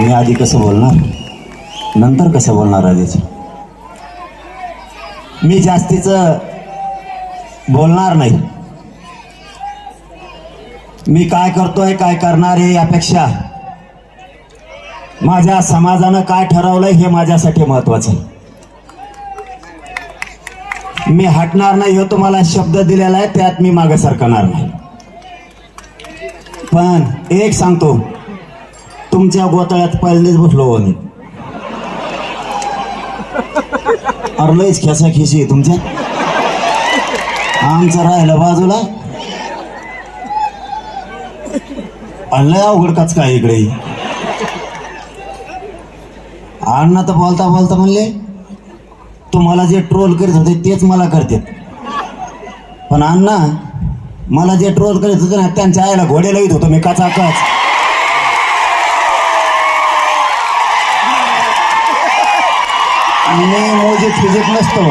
मी आधी कसं बोलणार? नंतर कसं बोलणार आधीच मी जास्तीचं बोलणार नाही. मी काय करतोय काय करणार आहे यापेक्षा माझ्या समाजानं काय ठरवलंय हे माझ्यासाठी महत्वाचं. आहे. मी हटणार नाही हे तुम्हाला शब्द दिलेला आहे त्यात मी मागे सरकणार नाही. पण एक सांगतो तुमच्या गोताळ्यात पहिलेच बसलो आम्ही. मी अरे लयच खेसा खेशी आहे तुमच्या. आमचा राहिला बाजूला. आणि लय अवघड काच काय इकडे. अण्णा तर बोलता बोलता म्हणले तुम्हाला जे ट्रोल करीत होते तेच मला करते. पण अण्णा मला जे ट्रोल करीत होते ना त्यांच्या आईला घोडे लावित होतो मी काचा काच मी मोजीत फिजित नसतो.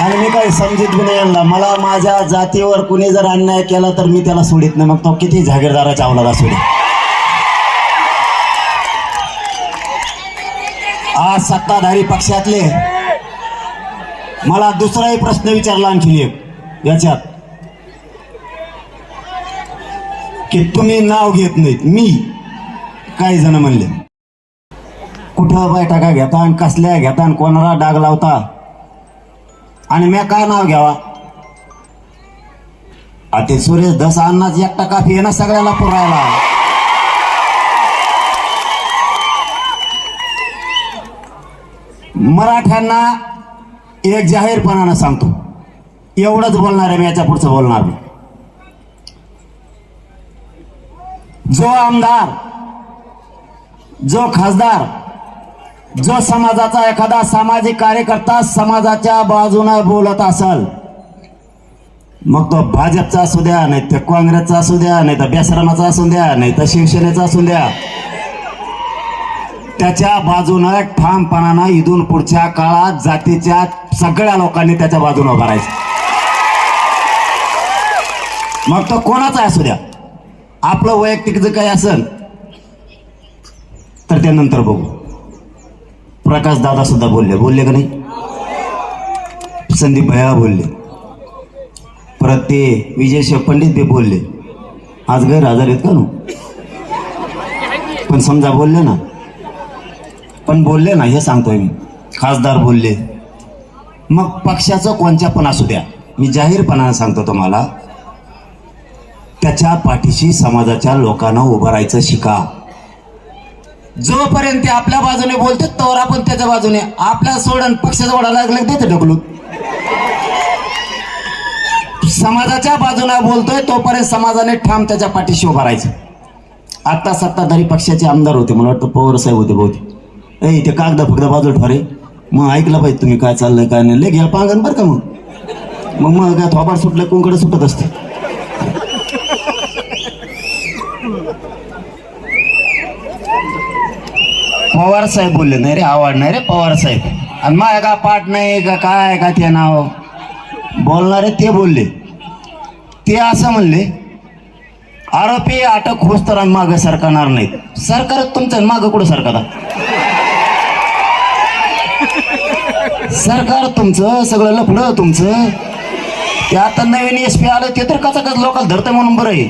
आणि मी काही समजित बी नाही आणला मला माझ्या जातीवर कुणी जर अन्याय केला तर मी त्याला सोडित नाही. मग तो किती जागीरदाराच्या अवलाद असू दे आज सत्ताधारी पक्षातले मला दुसराही प्रश्न विचारला आणखी एक. याच्यात की तुम्ही नाव घेत नाहीत. मी काही जण म्हणले. कुठं बैठका घेता आणि कसल्या घेता आणि कोणाला डाग लावता? आणि मी काय नाव घ्यावा? आ ते सुरेश दस अन्नाच एकटा काफी आहे ना सगळ्याला पुरायला. मराठ्यांना एक जाहीरपणानं सांगतो. एवढंच बोलणार आहे मी याच्या पुढचं बोलणार नाही. जो आमदार जो खासदार जो समाजाचा एखादा सामाजिक कार्यकर्ता समाजाच्या बाजूनं बोलत असल मग तो भाजपचा असू द्या नाही तर काँग्रेसचा असू द्या नाही तर बेसरामाचा असू द्या नाही तर शिवसेनेचा असू द्या. त्याच्या बाजूनं ठामपणानं इथून पुढच्या काळात जातीच्या सगळ्या लोकांनी त्याच्या बाजूनं उभं राहायचं. मग तो कोणाचा असू द्या? आपलं वैयक्तिक जर काही असेल तर ते नंतर बघू. प्रकाश दादा सुद्धा बोलले. बोलले का नाही? संदीप भैया बोलले. परत ते विजय शिव पंडित बी बोलले. आज गैरहजर आहेत का नो? पण समजा बोलले ना. पण बोलले ना हे सांगतोय मी. खासदार बोलले. मग पक्षाचं कोणच्या पण असू द्या. मी जाहीरपणानं सांगतो तुम्हाला त्याच्या पाठीशी समाजाच्या लोकांना उभं राहायचं शिका. जोपर्यंत ते आपल्या बाजूने बोलते तोवर आपण त्याच्या बाजूने आपल्या सोडून पक्षाचा ओढा लागला की देते ढकलून. समाजाच्या बाजूने बोलतोय तोपर्यंत समाजाने ठाम त्याच्या पाठीशी उभा राहायचं. आता सत्ताधारी पक्षाचे आमदार होते मला वाटतं पवार साहेब होते बहुतेक. ए ते कागदा फक्त बाजूला ठरे मग ऐकलं पाहिजे तुम्ही काय चाललंय काय नाही. लय घ्या पांगण बरं का मग? मग मग काय थोबाड सुटलं कोणकडे सुटत असते. पवार साहेब बोलले नाही रे आवड नाही रे पवार साहेब. आणि माझ्या का पाठ नाही का काय का ते नाव? बोलणारे ते बोलले. ते असं म्हणले आरोपी अटक होस तर मागं सरकणार नाहीत. सरकार तुमचं मागं कुठं सरकार सरकार तुमचं सगळं लफडं तुमचं. ते आता नवीन एस पी आलं ते तर कचा कच लोकांना धरतं म्हणून बरं आहे.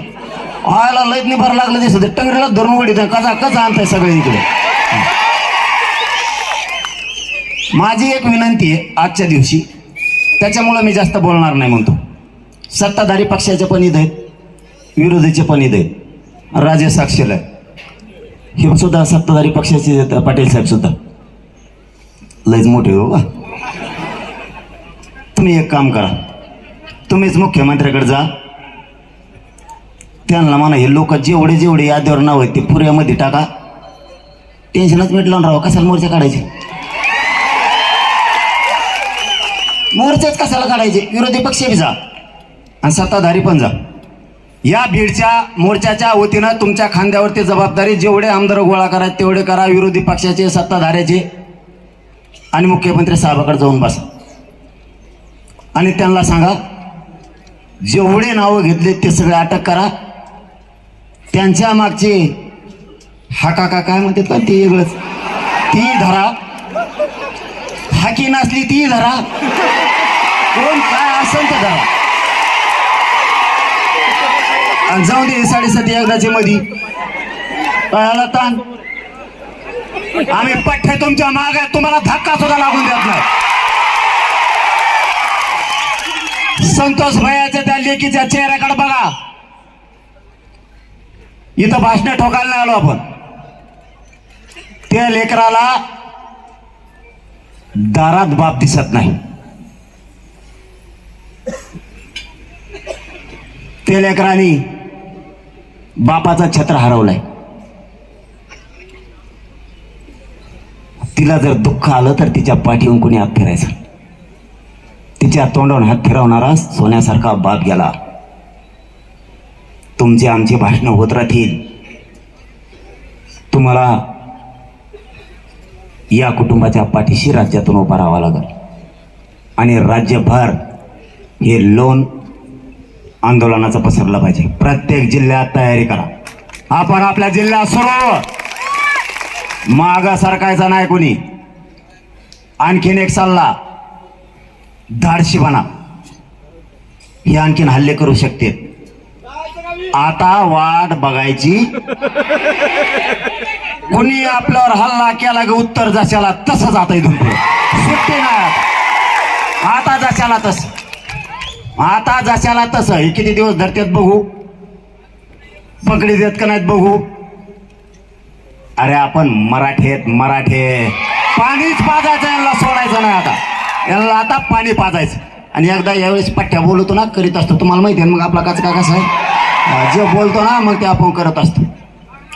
आयला लयत नाही भर लागलं दिसत टंगरीला धरून उडीत कचा कचा आणताय सगळे इकडे? माझी एक विनंती आहे आजच्या दिवशी. त्याच्यामुळं मी जास्त बोलणार नाही म्हणतो. सत्ताधारी पक्षाचे पण ईद आहेत. विरोधीचे पण ईद आहेत. राजे साक्षीला हे सुद्धा सत्ताधारी पक्षाचे पाटील साहेब सुद्धा. लयच मोठे हो बा तुम्ही एक काम करा. तुम्हीच मुख्यमंत्र्याकडे जा. त्यांना म्हणा हे लोक जेवढे जेवढे यादीवर नाव आहेत ते पुऱ्यामध्ये टाका. टेन्शनच मिटलं राव. कशाला मोर्चा काढायचे? मोर्चाच कशाला काढायचे? विरोधी पक्ष बी जा. आणि सत्ताधारी पण जा. या भीडच्या मोर्चाच्या वतीनं तुमच्या खांद्यावरती जबाबदारी जेवढे आमदार गोळा करा तेवढे करा. विरोधी पक्षाचे सत्ताधाऱ्याचे. आणि मुख्यमंत्री साहेबाकडे जाऊन बसा. आणि त्यांना सांगा जेवढे नावं घेतले ते सगळे अटक करा. त्यांच्या मागचे हा काका काय म्हणतात का ते वेगळंच. ती धरा. हाकी नसली ती धरा. कोण काय असेल तर धरा. आणि जाऊ दे साडेसाती एकदाची मधी. कळाला ताण. आम्ही पठ्ठे तुमच्या माग आहे तुम्हाला धक्का सुद्धा लागून देत नाही. संतोष भयाच्या त्या लेकीच्या चेहऱ्याकडे बघा. इथं भाषण ठोकायला आलो आपण. त्या लेकराला दारात बाप दिसत नाही. त्या लेकरांनी बापाचा छत्र हरवलाय. तिला जर दुःख आलं तर तिच्या पाठीहून कोणी हात फिरायचा? तिच्या तोंडावर हात फिरवणारा सोन्यासारखा बाप गेला. तुमचे आमचे भाषणं होत राहतील. तुम्हाला या कुटुंबाच्या पाठीशी राज्यातून उभा राहावं लागेल. आणि राज्यभर हे लोन आंदोलनाचं पसरलं पाहिजे. प्रत्येक जिल्ह्यात तयारी करा. आपण आपल्या जिल्ह्यात सुरू माग सरकायचा नाही कोणी. आणखीन एक सल्ला धाडशी बना. हे आणखीन हल्ले करू शकते. आता वाट बघायची. कुणी आपल्यावर हल्ला केला की उत्तर जशाला तसंच आता इथून पुढे सुट्टी नाही आता. जशाला तस. आता जशाला तसं. हे किती दिवस धरतात बघू? पकडी देत का नाहीत बघू? अरे आपण मराठेत मराठे. पाणीच पाजायचं यांना सोडायचं नाही आता. यांना आता पाणी पाजायचं. आणि एकदा यावेळेस पठ्ठ्या बोलतो ना करीत असतो. तुम्हाला माहिती आहे ना मग आपला काच का कसं आहे? जे बोलतो ना मग ते आपण करत असतो.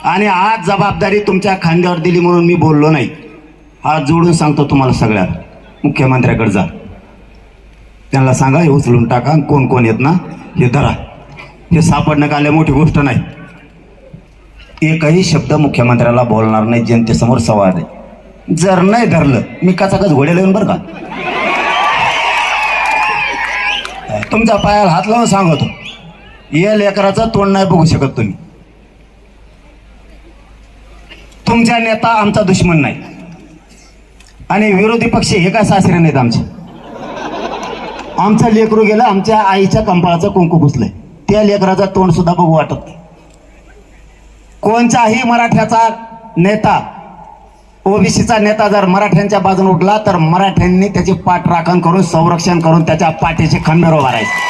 आणि आज जबाबदारी तुमच्या खांद्यावर दिली म्हणून मी बोललो नाही. आज जोडून सांगतो तुम्हाला सगळ्यात. मुख्यमंत्र्याकडे जा. त्यांना सांगा हे उचलून टाका कोण कोण येत ना हे धरा. हे सापडणं काल्या मोठी गोष्ट नाही. एकही शब्द मुख्यमंत्र्याला बोलणार नाही जनतेसमोर संवाद आहे. जर नाही धरलं मी कचाकच घोड्याला येऊन बरं का? तुमच्या पायाला हात लावून सांगतो. या लेकराचं तोंड नाही बघू शकत तुम्ही. तुमचा नेता आमचा दुश्मन नाही. आणि विरोधी पक्ष हे काय सासरे नाहीत आमचे? आमचा लेकरू गेलं आमच्या आईच्या कंपाळाचं कुंकू पुसलंय. त्या लेकराचा तोंड सुद्धा बघू वाटत नाही. कोणताही मराठ्याचा नेता ओबीसीचा नेता जर मराठ्यांच्या बाजूने उठला तर मराठ्यांनी त्याची पाठ राखण करून संरक्षण करून त्याच्या पाठीचे खंबेर उभारायचे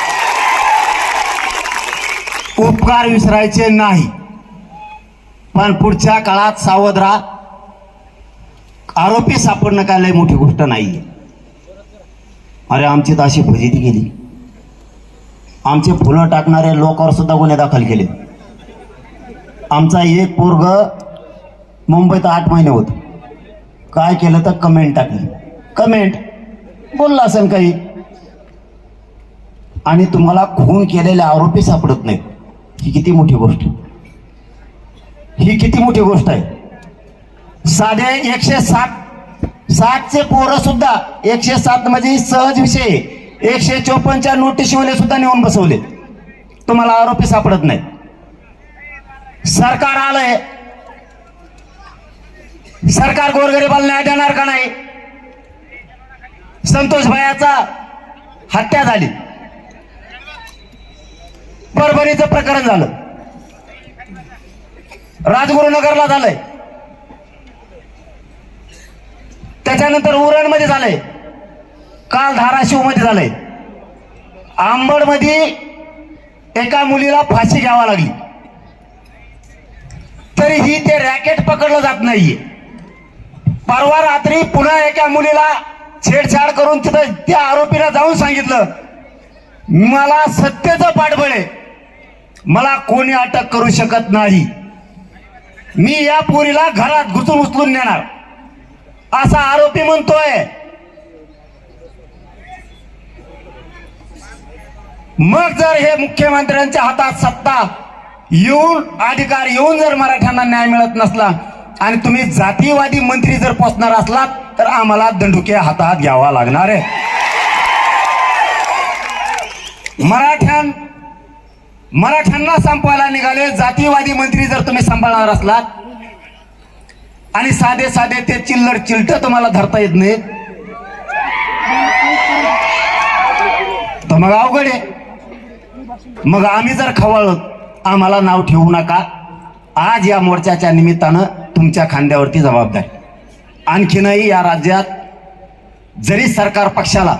उपकार विसरायचे नाही. पण पुढच्या काळात सावध राहा आरोपी सापडणं काय लय मोठी गोष्ट नाही अरे आमची तर अशी फजिती गेली आमचे फुलं टाकणारे लोकांवर सुद्धा गुन्हे दाखल केले. आमचा एक पोरग मुंबईत आठ महिने होत. काय केलं तर कमेंट टाकली. कमेंट बोलला असेल काही. आणि तुम्हाला खून केलेले आरोपी सापडत नाहीत. ही किती मोठी गोष्ट. ही किती मोठी गोष्ट आहे? साधे एकशे सात सातचे पोरं सुद्धा एकशे सात म्हणजे सहज विषय. एकशे चोपन्नच्या नोटीसवाले सुद्धा नेऊन बसवले. तुम्हाला आरोपी सापडत नाही सरकार आलंय. सरकार गोरगरिबाला न्याय देणार का नाही? संतोष भायाचा हत्या झाली. परभणीचं प्रकरण झालं. राजगुरुनगरला झालंय. त्याच्यानंतर उरणमध्ये झालंय. काल धाराशिवमध्ये झालंय. आंबडमध्ये एका मुलीला फाशी घ्यावा लागली. तरीही ते रॅकेट पकडलं जात नाहीये. परवा रात्री पुन्हा एका मुलीला छेडछाड करून तिथं त्या आरोपीला जाऊन सांगितलं मला सत्तेचं पाठबळ आहे. मला कोणी अटक करू शकत नाही. मी या पोरीला घरात घुसून उचलून नेणार. असा आरोपी म्हणतोय. मग जर हे मुख्यमंत्र्यांच्या हातात सत्ता येऊन अधिकार येऊन जर मराठ्यांना न्याय मिळत नसला आणि तुम्ही जातीवादी मंत्री जर पोचणार असलात तर आम्हाला दंडुके हातात घ्यावा लागणार आहे. मराठ्यां मराठ्यांना संपवायला निघाले जातीवादी मंत्री जर तुम्ही सांभाळणार असलात आणि साधे साधे ते चिल्लर चिलट तुम्हाला धरता येत नाही. तर मग अवघड आहे. मग आम्ही जर खवळ आम्हाला नाव ठेवू नका. आज या मोर्चाच्या निमित्तानं तुमच्या खांद्यावरती जबाबदारी. आणखीनही या राज्यात जरी सरकार पक्षाला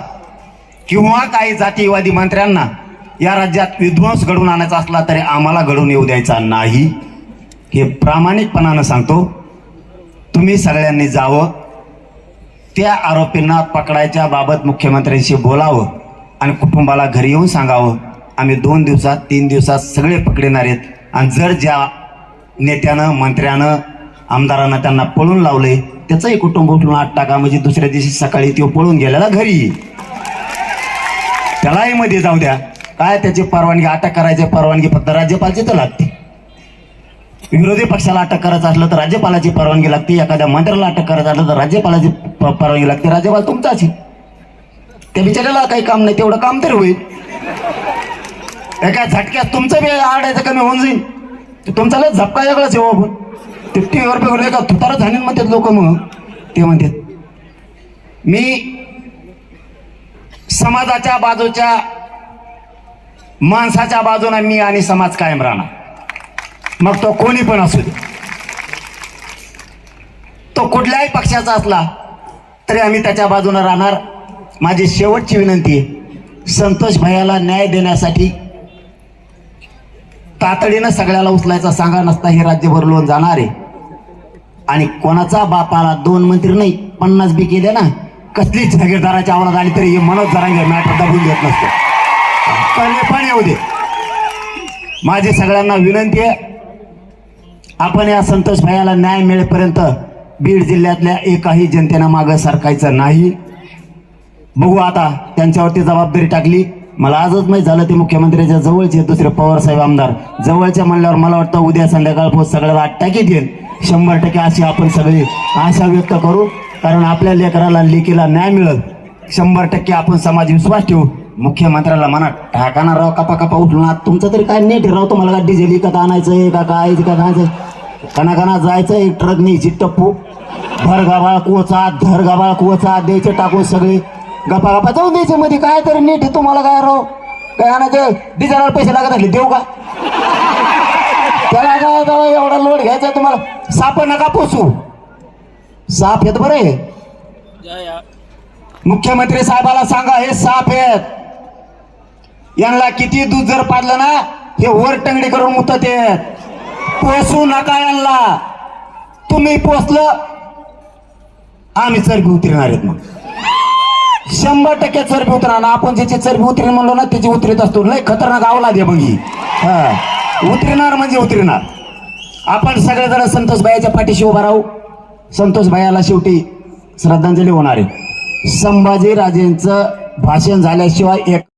किंवा काही जातीवादी मंत्र्यांना या राज्यात विध्वंस घडवून आणायचा असला तरी आम्हाला घडवून येऊ द्यायचा नाही. हे प्रामाणिकपणानं सांगतो. तुम्ही सगळ्यांनी जावं. त्या आरोपींना पकडायच्या बाबत मुख्यमंत्र्यांशी बोलावं आणि कुटुंबाला घरी येऊन सांगावं. आम्ही दोन दिवसात तीन दिवसात सगळे पकडणार आहेत. आणि जर ज्या नेत्यानं मंत्र्यानं आमदारांना त्यांना पळून लावले त्याचंही कुटुंब उठून आठ टाका म्हणजे दुसऱ्या दिवशी सकाळी तो पळून गेलेला घरी. त्यालाही मध्ये जाऊ द्या. काय त्याची परवानगी? अटक करायची परवानगी फक्त राज्यपालची तर लागते. विरोधी पक्षाला अटक करायचं असलं तर राज्यपालाची परवानगी लागते. एखाद्या मंत्र्याला अटक करायचं असलं तर राज्यपालाची परवानगी लागते. राज्यपाल तुमचाच आहे. त्या बिचाऱ्याला काही काम नाही. तेवढं काम तरी होईल. एका झटक्यात तुमचं बी आडायचं कमी होऊन जाईल. तुमचा लय झपका वेगळाच आहे हो आपण. ते टीव्हीवर बघून एका तुतारा झाली म्हणतात लोक मग. ते म्हणतात मी समाजाच्या बाजूच्या माणसाच्या बाजूने मी आणि समाज कायम राहणार. मग तो कोणी पण असू दे. तो कुठल्याही पक्षाचा असला तरी आम्ही त्याच्या बाजूने राहणार. माझी शेवटची विनंती आहे संतोष भैयाला न्याय देण्यासाठी तातडीनं सगळ्याला उचलायचा सांगा नसता हे राज्यभर लोन जाणार आहे. आणि कोणाचा बापाला दोन मंत्री नाही पन्नास बी केले ना कसलीच जागीरदाराच्या आवडत आली तरी हे मनोज जरांगे मॅटर दाबून देत नसतो. करणे पण येऊ दे. माझी सगळ्यांना विनंती आहे आपण या संतोष भाईला न्याय मिळेपर्यंत बीड जिल्ह्यातल्या एकाही जनतेनं मागं सरकायचं नाही. बघू आता त्यांच्यावरती जबाबदारी टाकली. मला आजच माहीत झालं ते मुख्यमंत्र्याच्या जवळचे दुसरे पवारसाहेब आमदार. जवळच्या म्हणल्यावर मला वाटतं उद्या संध्याकाळ पोहोच सगळ्याला टाकीत येईल. शंभर टक्के अशी आपण सगळी आशा व्यक्त करू. कारण आपल्या लेकराला लेकीला न्याय मिळत शंभर टक्के आपण समाज विश्वास ठेवू. मुख्यमंत्र्याला म्हणा टाकाना राव कपा कपा उठून आत. तुमचं तरी काय नेट राव तुम्हाला? का डिझेल विकत आणायचंय का काय का कना कना जायचं एक ट्रक न्यायची टप्पू. भर गाबाळ कोचा धर गाबाळ कोचा द्यायचे टाकून सगळे. गप्पा गप्पा जाऊन द्यायचे मध्ये काय तरी नीट आहे तुम्हाला काय राव? काय आणायचं? डिझेलवर पैसे लागत असले देऊ का? त्याला काय जाऊ एवढा लोड घ्यायचा तुम्हाला? साप नका पोचू साप येत बरं. आहे मुख्यमंत्री साहेबाला सांगा हे साप आहेत. यांना किती दूध जर पाडलं ना हे वर टंगडी करून मुतत पोसू नका यांना. तुम्ही पोसलं आम्ही चरबी उतरणार आहेत मग. शंभर टक्के चरबी उतरणार. आपण ज्याची चरबी उतरी म्हणलो ना त्याची उतरीत असतो. लय खतरनाक आवला दे मग ही. हा उतरणार म्हणजे उतरणार. आपण सगळेजण संतोष भायाच्या पाठीशी उभा राहू. संतोष भायाला शेवटी श्रद्धांजली होणार आहे. संभाजी राजेंचं भाषण झाल्याशिवाय एक